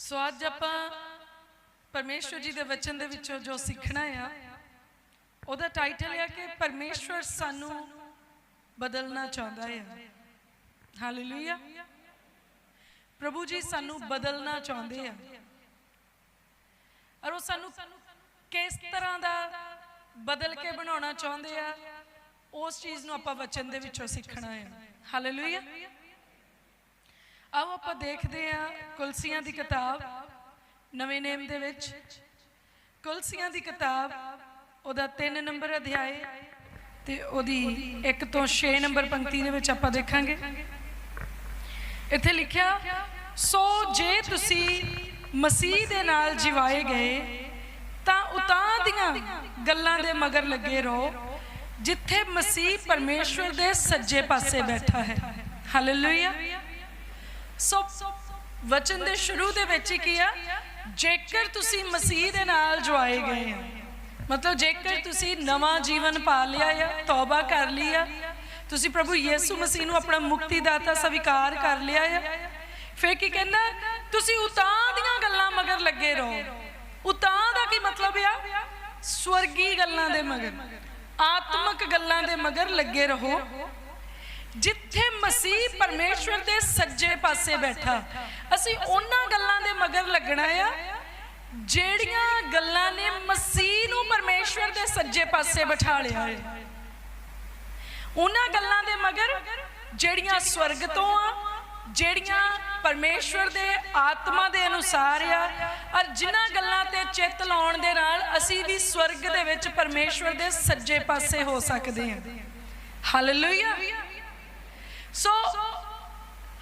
ਸੋ ਅੱਜ ਆਪਾਂ ਪਰਮੇਸ਼ਵਰ ਜੀ ਦੇ ਵਚਨ ਦੇ ਵਿੱਚੋਂ ਜੋ ਸਿੱਖਣਾ ਆ, ਉਹਦਾ ਟਾਈਟਲ ਹੈ ਕਿ ਪਰਮੇਸ਼ਵਰ ਸਾਨੂੰ ਬਦਲਣਾ ਚਾਹੁੰਦਾ ਹੈ ਹਾਲੇਲੂਇਆ ਪ੍ਰਭੂ ਜੀ ਸਾਨੂੰ ਬਦਲਣਾ ਚਾਹੁੰਦੇ ਆ। ਔਰ ਉਹ ਸਾਨੂੰ ਕਿਸ ਤਰ੍ਹਾਂ ਦਾ ਬਦਲ ਕੇ ਬਣਾਉਣਾ ਚਾਹੁੰਦੇ ਆ, ਉਸ ਚੀਜ਼ ਨੂੰ ਆਪਾਂ ਵਚਨ ਦੇ ਵਿੱਚੋਂ ਸਿੱਖਣਾ ਹੈ ਹਾਲੇਲੂਇਆ ਆਓ ਆਪਾਂ ਦੇਖਦੇ ਹਾਂ ਕੁਲਸੀਆਂ ਦੀ ਕਿਤਾਬ, ਨਵੇਂ ਨੇਮ ਦੇ ਵਿੱਚ। ਕੁਲਸੀਆਂ ਦੀ ਕਿਤਾਬ, ਉਹਦਾ 3 ਨੰਬਰ ਅਧਿਆਏ ਤੇ ਉਹਦੀ 1 ਤੋਂ 6 ਨੰਬਰ ਪੰਕਤੀ ਦੇ ਵਿੱਚ ਆਪਾਂ ਦੇਖਾਂਗੇ। ਇੱਥੇ ਲਿਖਿਆ, ਸੋ ਜੇ ਤੁਸੀਂ ਮਸੀਹ ਦੇ ਨਾਲ ਜਿਵਾਏ ਗਏ, ਤਾਂ ਉਤਾਂ ਦੀਆਂ ਗੱਲਾਂ ਦੇ ਮਗਰ ਲੱਗੇ ਰਹੋ, ਜਿੱਥੇ ਮਸੀਹ ਪਰਮੇਸ਼ਵਰ ਦੇ ਸੱਜੇ ਪਾਸੇ ਬੈਠਾ ਹੈ। ਹਾਲੇਲੂਇਆ ਸੋ ਵਚਨ ਦੇ ਸ਼ੁਰੂ ਦੇ ਵਿੱਚ ਕੀ ਆ? ਜੇਕਰ ਤੁਸੀਂ ਮਸੀਹ ਦੇ ਨਾਲ ਜੁਆਏ ਗਏ ਆ ਮਤਲਬ ਜੇਕਰ ਤੁਸੀਂ ਨਵਾਂ ਜੀਵਨ ਪਾ ਲਿਆ ਆ, ਤੌਬਾ ਕਰ ਲਈ ਆ, ਤੁਸੀਂ ਪ੍ਰਭੂ ਯੀਸੂ ਮਸੀਹ ਨੂੰ ਆਪਣਾ ਮੁਕਤੀਦਾਤਾ ਸਵੀਕਾਰ ਕਰ ਲਿਆ ਆ, ਫੇਰ ਕੀ ਕਹਿੰਦਾ? ਤੁਸੀਂ ਉਤਾਂ ਦੀਆਂ ਗੱਲਾਂ ਮਗਰ ਲੱਗੇ ਰਹੋ। ਉਤਾਂ ਦਾ ਕੀ ਮਤਲਬ ਆ? ਸਵਰਗੀ ਗੱਲਾਂ ਦੇ ਮਗਰ, ਆਤਮਿਕ ਗੱਲਾਂ ਦੇ ਮਗਰ ਲੱਗੇ ਰਹੋ। ਜਿੱਥੇ ਮਸੀਹ ਪਰਮੇਸ਼ਵਰ ਦੇ ਸੱਜੇ ਪਾਸੇ ਬੈਠਾ। ਅਸੀਂ ਉਹਨਾਂ ਗੱਲਾਂ ਦੇ ਮਗਰ ਲੱਗਣਾ ਆ, ਜਿਹੜੀਆਂ ਗੱਲਾਂ ਨੇ ਮਸੀਹ ਨੂੰ ਪਰਮੇਸ਼ਵਰ ਦੇ ਸੱਜੇ ਪਾਸੇ ਬਿਠਾ ਲਿਆ ਹੈ ਉਹਨਾਂ ਗੱਲਾਂ ਦੇ ਮਗਰ ਜਿਹੜੀਆਂ ਸਵਰਗ ਤੋਂ ਆ, ਜਿਹੜੀਆਂ ਪਰਮੇਸ਼ਵਰ ਦੇ ਆਤਮਾ ਦੇ ਅਨੁਸਾਰ ਆ, ਔਰ ਜਿਨ੍ਹਾਂ ਗੱਲਾਂ ਤੇ ਚਿੱਤ ਲਾਉਣ ਦੇ ਨਾਲ ਅਸੀਂ ਵੀ ਸਵਰਗ ਦੇ ਵਿੱਚ ਪਰਮੇਸ਼ਵਰ ਦੇ ਸੱਜੇ ਪਾਸੇ ਹੋ ਸਕਦੇ ਹਾਂ ਹਾਲੇਲੂਇਆ ਸੋ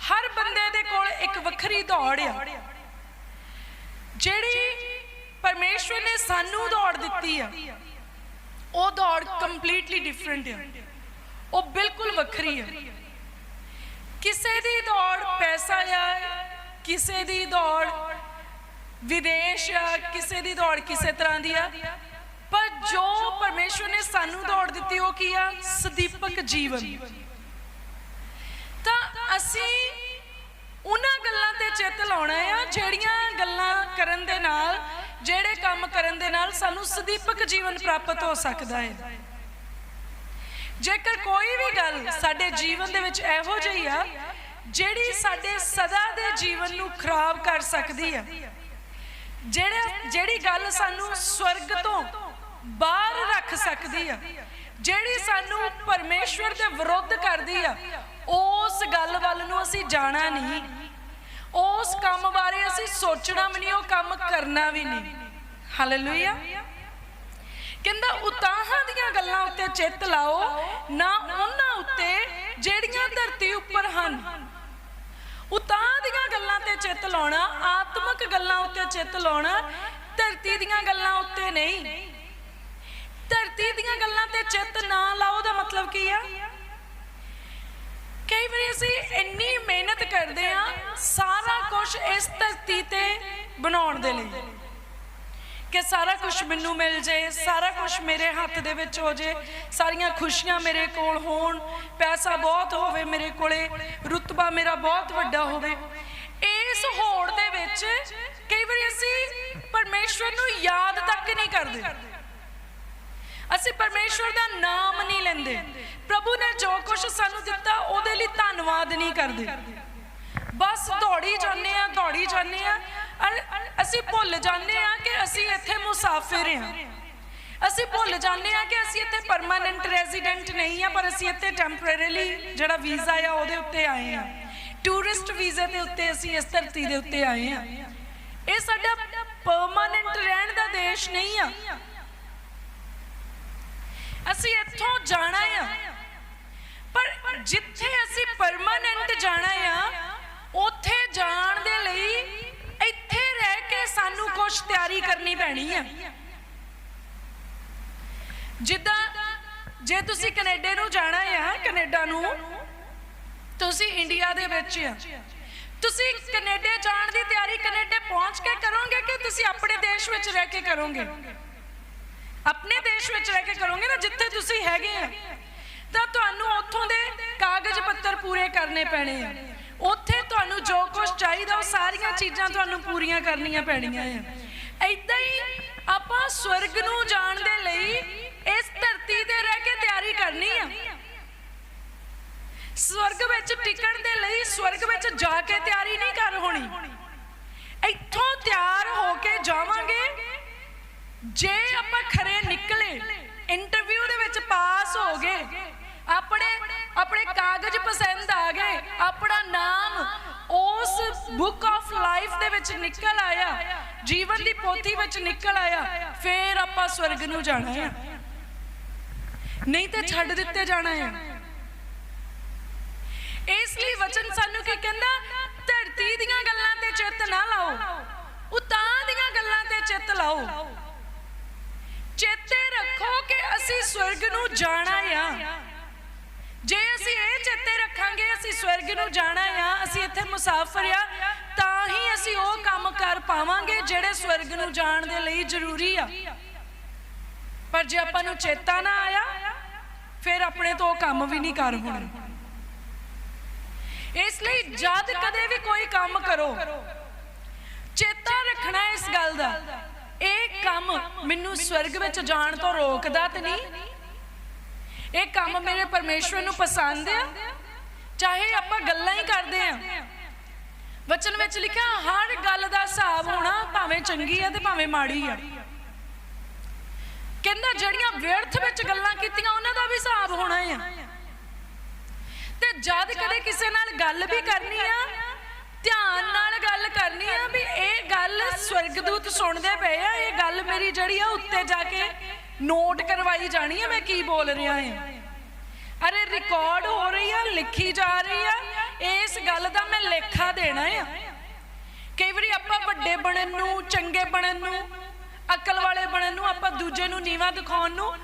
ਹਰ ਬੰਦੇ ਦੇ ਕੋਲ ਇੱਕ ਵੱਖਰੀ ਦੌੜ ਆ। ਜਿਹੜੀ ਪਰਮੇਸ਼ਵਰ ਨੇ ਸਾਨੂੰ ਦੌੜ ਦਿੱਤੀ ਆ, ਉਹ ਦੌੜ ਕੰਪਲੀਟਲੀ ਡਿਫਰੈਂਟ ਆ। ਉਹ ਬਿਲਕੁਲ ਵੱਖਰੀ ਆ। ਕਿਸੇ ਦੀ ਦੌੜ ਪੈਸਾ ਆ, ਕਿਸੇ ਦੀ ਦੌੜ ਵਿਦੇਸ਼ ਆ, ਕਿਸੇ ਦੀ ਦੌੜ ਕਿਸੇ ਤਰ੍ਹਾਂ ਦੀ ਆ। ਪਰ ਜੋ ਪਰਮੇਸ਼ਵਰ ਨੇ ਸਾਨੂੰ ਦੌੜ ਦਿੱਤੀ, ਉਹ ਕੀ ਆ? ਸਦੀਪਕ ਜੀਵਨ ਤਾਂ ਅਸੀਂ ਉਹਨਾਂ ਗੱਲਾਂ ਤੇ ਚਿੱਤ ਲਾਉਣਾ ਆ, ਜਿਹੜੀਆਂ ਗੱਲਾਂ ਕਰਨ ਦੇ ਨਾਲ, ਜਿਹੜੇ ਕੰਮ ਕਰਨ ਦੇ ਨਾਲ ਸਾਨੂੰ ਸਦੀਪਕ ਜੀਵਨ ਪ੍ਰਾਪਤ ਹੋ ਸਕਦਾ ਹੈ। ਜੇਕਰ ਕੋਈ ਵੀ ਗੱਲ ਸਾਡੇ ਜੀਵਨ ਦੇ ਵਿੱਚ ਇਹੋ ਜਿਹੀ ਆ, ਜਿਹੜੀ ਸਾਡੇ ਸਦਾ ਦੇ ਜੀਵਨ ਨੂੰ ਖਰਾਬ ਕਰ ਸਕਦੀ ਆ। ਜਿਹੜੇ, ਜਿਹੜੀ ਗੱਲ ਸਾਨੂੰ ਸਵਰਗ ਤੋਂ ਬਾਹਰ ਰੱਖ ਸਕਦੀ ਆ, ਜਿਹੜੀ ਸਾਨੂੰ ਪਰਮੇਸ਼ਵਰ ਦੇ ਵਿਰੁੱਧ ਕਰਦੀ ਆ, ਉਸ ਗੱਲ ਵੱਲ ਨੂੰ ਅਸੀਂ ਜਾਣਾ ਨਹੀਂ। ਉਸ ਕੰਮ ਬਾਰੇ ਅਸੀਂ ਸੋਚਣਾ ਵੀ ਨਹੀਂ, ਉਹ ਕੰਮ ਕਰਨਾ ਵੀ ਨਹੀਂ। ਹਾਲੇਲੂਇਆ ਕਹਿੰਦਾ, ਉਤਾਹਾਂ ਦੀਆਂ ਗੱਲਾਂ ਉੱਤੇ ਚਿੱਤ ਲਾਓ, ਨਾ ਉਹਨਾਂ ਉੱਤੇ ਜਿਹੜੀਆਂ ਧਰਤੀ ਉੱਪਰ ਹਨ। ਉਤਾਂ ਦੀਆਂ ਗੱਲਾਂ ਤੇ ਚਿੱਤ ਲਾਉਣਾ, ਆਤਮਿਕ ਗੱਲਾਂ ਉੱਤੇ ਚਿੱਤ ਲਾਉਣਾ, ਧਰਤੀ ਦੀਆਂ ਗੱਲਾਂ ਉੱਤੇ ਨਹੀਂ। ਧਰਤੀ ਦੀਆਂ ਗੱਲਾਂ ਤੇ ਚਿੱਤ ਨਾ ਲਾਓ ਦਾ ਮਤਲਬ ਕੀ ਆ? ਕਈ ਵਾਰੀ ਅਸੀਂ ਇੰਨੀ ਮਿਹਨਤ ਕਰਦੇ ਆ ਸਾਰਾ ਕੁਝ ਇਸ ਧਰਤੀ ਤੇ ਬਣਾਉਣ ਦੇ ਲਈ। ਕਿ ਸਾਰਾ ਕੁਝ ਮੈਨੂੰ ਮਿਲ ਜੇ, ਸਾਰਾ ਕੁਝ ਮੇਰੇ ਹੱਥ ਦੇ ਵਿੱਚ ਹੋ ਜੇ, ਸਾਰੀਆਂ ਖੁਸ਼ੀਆਂ ਮੇਰੇ ਕੋਲ ਹੋਣ, ਪੈਸਾ ਬਹੁਤ ਹੋਵੇ ਮੇਰੇ ਕੋਲੇ, ਰੁਤਬਾ ਮੇਰਾ ਬਹੁਤ ਵੱਡਾ ਹੋਵੇ। ਇਸ ਹੋੜ ਦੇ ਵਿੱਚ ਕਈ ਵਾਰੀ ਅਸੀਂ ਪਰਮੇਸ਼ਵਰ ਨੂੰ ਯਾਦ ਤੱਕ ਨਹੀਂ ਕਰਦੇ। ਅਸੀਂ ਪਰਮੇਸ਼ਵਰ ਦਾ ਨਾਮ ਨਹੀਂ ਲੈਂਦੇ। ਪ੍ਰਭੂ ਨੇ ਜੋ ਕੁਝ ਸਾਨੂੰ ਦਿੱਤਾ, ਉਹਦੇ ਲਈ ਧੰਨਵਾਦ ਨਹੀਂ ਕਰਦੇ। ਬਸ ਦੌੜੀ ਜਾਂਦੇ ਆ ਦੌੜੀ ਜਾਂਦੇ ਆ ਔਰ ਅਸੀਂ ਭੁੱਲ ਜਾਂਦੇ ਆ ਕਿ ਅਸੀਂ ਇੱਥੇ ਮੁਸਾਫਿਰ ਆ ਅਸੀਂ ਭੁੱਲ ਜਾਂਦੇ ਆ ਕਿ ਅਸੀਂ ਇੱਥੇ ਪਰਮਾਨੈਂਟ ਰੈਜ਼ੀਡੈਂਟ ਨਹੀਂ ਆ ਪਰ ਅਸੀਂ ਇੱਥੇ ਟੈਂਪਰੇਰੀਲੀ ਜਿਹੜਾ ਵੀਜ਼ਾ ਆ ਉਹਦੇ ਉੱਤੇ ਆਏ ਆ ਟੂਰਿਸਟ ਵੀਜ਼ੇ ਦੇ ਉੱਤੇ ਅਸੀਂ ਇਸ ਧਰਤੀ ਦੇ ਉੱਤੇ ਆਏ ਆ ਇਹ ਸਾਡਾ ਪਰਮਾਨੈਂਟ ਰਹਿਣ ਦਾ ਦੇਸ਼ ਨਹੀਂ ਆ। ਅਸੀਂ ਇੱਥੋਂ ਜਾਣਾ ਆ। ਪਰ ਜਿੱਥੇ ਅਸੀਂ ਪਰਮਾਨੈਂਟ ਜਾਣਾ ਆ ਉੱਥੇ ਜਾਣ ਦੇ ਲਈ ਇੱਥੇ ਰਹਿ ਕੇ ਸਾਨੂੰ ਕੁਝ ਤਿਆਰੀ ਕਰਨੀ ਪੈਣੀ ਆ। ਜਿੱਦਾਂ ਜੇ ਤੁਸੀਂ ਕੈਨੇਡਾ ਨੂੰ ਜਾਣਾ ਆ, ਕੈਨੇਡਾ ਨੂੰ, ਤੁਸੀਂ ਇੰਡੀਆ ਦੇ ਵਿੱਚ ਆ। ਤੁਸੀਂ ਕੈਨੇਡਾ ਜਾਣ ਦੀ ਤਿਆਰੀ ਕੈਨੇਡਾ ਪਹੁੰਚ ਕੇ ਕਰੋਗੇ ਕਿ ਤੁਸੀਂ ਆਪਣੇ ਦੇਸ਼ ਵਿੱਚ ਰਹਿ ਕੇ ਕਰੋਗੇ? ਆਪਣੇ ਦੇਸ਼ ਵਿੱਚ ਰਹਿ ਕੇ ਕਰੋਗੇ ਨਾ, ਜਿੱਥੇ ਤੁਸੀਂ ਹੈਗੇ ਆ। ਤਾਂ ਤੁਹਾਨੂੰ ਉੱਥੋਂ ਦੇ ਕਾਗਜ਼ ਪੱਤਰ ਪੂਰੇ ਕਰਨੇ ਪੈਣੇ ਆ। ਉੱਥੇ ਤੁਹਾਨੂੰ ਜੋ ਕੁਝ ਚਾਹੀਦਾ ਉਹ ਸਾਰੀਆਂ ਚੀਜ਼ਾਂ ਤੁਹਾਨੂੰ ਪੂਰੀਆਂ ਕਰਨੀਆਂ ਪੈਣੀਆਂ ਆ। ਐਦਾਂ ਹੀ ਆਪਾਂ ਸਵਰਗ ਨੂੰ ਜਾਣ ਦੇ ਲਈ ਇਸ ਧਰਤੀ ਤੇ ਰਹਿ ਕੇ ਤਿਆਰੀ ਕਰਨੀ ਆ। ਸਵਰਗ ਵਿੱਚ ਟਿਕਣ ਦੇ ਲਈ ਸਵਰਗ ਵਿੱਚ ਜਾ ਕੇ ਤਿਆਰੀ ਨਹੀਂ ਕਰ ਹੋਣੀ। ਇੱਥੋਂ ਤਿਆਰ ਹੋ ਕੇ ਜਾਵਾਂਗੇ। ਜੇ ਆਪਾਂ ਖਰੇ ਨਿਕਲੇ ਇੰਟਰਵਿਊ ਦੇ ਵਿੱਚ ਪਾਸ ਹੋ ਗਏ, ਆਪਣੇ ਆਪਣੇ ਕਾਗਜ਼ ਪਸੰਦ ਆ ਗਏ। ਆਪਣਾ ਨਾਮ ਉਸ ਬੁੱਕ ਆਫ ਲਾਈਫ ਦੇ ਵਿੱਚ ਨਿਕਲ ਆਇਆ। ਜੀਵਨ ਦੀ ਪੋਥੀ ਵਿੱਚ ਨਿਕਲ ਆਇਆ। ਫੇਰ ਆਪਾਂ ਸਵਰਗ ਨੂੰ ਜਾਣਾ ਹੈ। ਨਹੀਂ ਤੇ ਛੱਡ ਦਿੱਤੇ ਜਾਣਾ ਹੈ। ਇਸ ਲਈ ਵਚਨ ਸਾਨੂੰ ਕੀ ਕਹਿੰਦਾ? ਧਰਤੀ ਦੀਆਂ ਗੱਲਾਂ ਤੇ ਚਿੱਤ ਨਾ ਲਾਓ। ਉਤਾਂ ਦੀਆਂ ਗੱਲਾਂ ਤੇ ਚਿੱਤ ਲਾਓ। ਚੇਤੇ ਰੱਖੋ ਕਿ ਅਸੀਂ ਸਵਰਗ ਨੂੰ ਜਾਣਾ ਆ। ਚੇਤੇ ਰੱਖਾਂਗੇ, ਅਸੀਂ ਸਵਰਗ ਨੂੰ ਜਾਣਾ ਆ, ਅਸੀਂ ਇੱਥੇ ਮੁਸਾਫਰ ਆ, ਤਾਂ ਹੀ ਅਸੀਂ ਉਹ ਕੰਮ ਕਰ ਪਾਵਾਂਗੇ ਜਿਹੜੇ ਸਵਰਗ ਨੂੰ ਜਾਣ ਦੇ ਲਈ ਜ਼ਰੂਰੀ ਆ। ਪਰ ਜੇ ਆਪਾਂ ਨੂੰ ਚੇਤਾ ਨਾ ਆਇਆ, ਫਿਰ ਆਪਣੇ ਤੋਂ ਉਹ ਕੰਮ ਵੀ ਨਹੀਂ ਕਰ ਹੋਣੇ। ਇਸ ਲਈ ਜਦ ਕਦੇ ਵੀ ਕੋਈ ਕੰਮ ਕਰੋ, ਚੇਤਾ ਰੱਖਣਾ ਇਸ ਗੱਲ ਦਾ। ਇਹ ਕੰਮ ਮੈਨੂੰ ਸਵਰਗ ਵਿੱਚ ਜਾਣ ਤੋਂ ਰੋਕਦਾ ਤੇ ਨਹੀਂ ਇਹ ਕੰਮ ਮੇਰੇ ਪਰਮੇਸ਼ਵਰ ਨੂੰ ਪਸੰਦ ਆ। ਚਾਹੇ ਆਪਾਂ ਗੱਲਾਂ ਹੀ ਕਰਦੇ ਆ। ਵਚਨ ਵਿੱਚ ਲਿਖਿਆ ਹਰ ਗੱਲ ਦਾ ਹਿਸਾਬ ਹੋਣਾ ਭਾਵੇਂ ਚੰਗੀ ਆ ਤੇ ਭਾਵੇਂ ਮਾੜੀ ਆ। ਕਹਿੰਦਾ ਜਿਹੜੀਆਂ ਵਿਅਰਥ ਵਿੱਚ ਗੱਲਾਂ ਕੀਤੀਆਂ ਉਹਨਾਂ ਦਾ ਵੀ ਹਿਸਾਬ ਹੋਣਾ ਆ। ਤੇ ਜਦ ਕਦੇ ਕਿਸੇ ਨਾਲ ਗੱਲ ਵੀ ਕਰਨੀ ਆ ਧਿਆਨ ਨਾਲ ਗੱਲ ਕਰਨੀ ਆ ਵੀ ਇਹ ਗੱਲ ਸਵਰਗਦੂਤ ਸੁਣਦੇ ਪਏ ਆ ਇਹ ਗੱਲ ਮੇਰੀ ਜਿਹੜੀ ਆ ਉੱਤੇ ਜਾ ਕੇ ਨੋਟ ਕਰਵਾਈ ਜਾਣੀ ਆ ਮੈਂ ਕੀ ਬੋਲ ਰਿਹਾ ਹਾਂ। ਅਰੇ ਰਿਕਾਰਡ ਹੋ ਰਹੀ ਆ, ਲਿਖੀ ਜਾ ਰਹੀ ਆ, ਇਸ ਗੱਲ ਦਾ ਮੈਂ ਲੇਖਾ ਦੇਣਾ ਆ। ਕਈ ਵਾਰੀ ਆਪਾਂ ਵੱਡੇ ਬਣਨ ਨੂੰ, ਚੰਗੇ ਬਣਨ ਨੂੰ, ਅਕਲ ਵਾਲੇ ਬਣਨ ਨੂੰ ਆਪਾਂ ਦੂਜੇ ਨੂੰ ਨੀਵਾ ਦਿਖਾਉਣ ਨੂੰ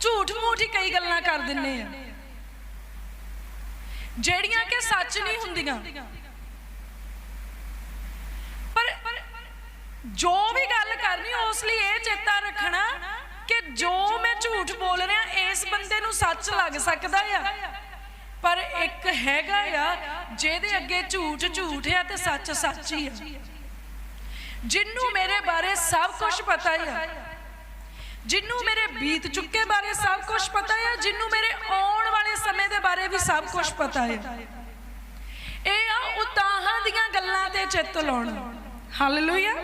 ਝੂਠ ਮੂਠ ਹੀ ਕਈ ਗੱਲਾਂ ਕਰ ਦਿੰਨੇ ਆ। ਜਿਹੜੀਆਂ ਕਿ ਸੱਚ ਨਹੀਂ ਹੁੰਦੀਆਂ। ਪਰ ਜੋ ਵੀ ਗੱਲ ਕਰਨੀ, ਉਸ ਲਈ ਇਹ ਚੇਤਾ ਰੱਖਣਾ ਕਿ ਜੋ ਮੈਂ ਝੂਠ ਬੋਲ ਰਿਹਾ ਇਸ ਨੂੰ ਸੱਚ ਲੱਗ ਸਕਦਾ ਆ। ਪਰ ਇੱਕ ਹੈਗਾ ਆ, ਜਿਹਦੇ ਅੱਗੇ ਝੂਠ ਝੂਠ ਆ ਤੇ ਸੱਚ ਸੱਚ ਹੀ ਆ। ਜਿੰਨੂੰ ਮੇਰੇ ਬਾਰੇ ਸਭ ਕੁਝ ਪਤਾ ਆ। ਜਿੰਨੂੰ ਮੇਰੇ ਬੀਤ ਚੁੱਕੇ ਬਾਰੇ ਸਭ ਕੁਝ ਪਤਾ ਆ, ਜਿੰਨੂੰ ਮੇਰੇ ਆਉਣ ਵਾਲੇ ਸਮੇਂ ਦੇ ਬਾਰੇ ਵੀ ਸਭ ਕੁਝ ਪਤਾ ਹੈ ਇਹ ਆ ਉਤਾਹਾਂ ਦੀਆਂ ਗੱਲਾਂ ਤੇ ਚਿੱਤ ਲਾਉਣ। ਹਾਲੇਲੂਇਆ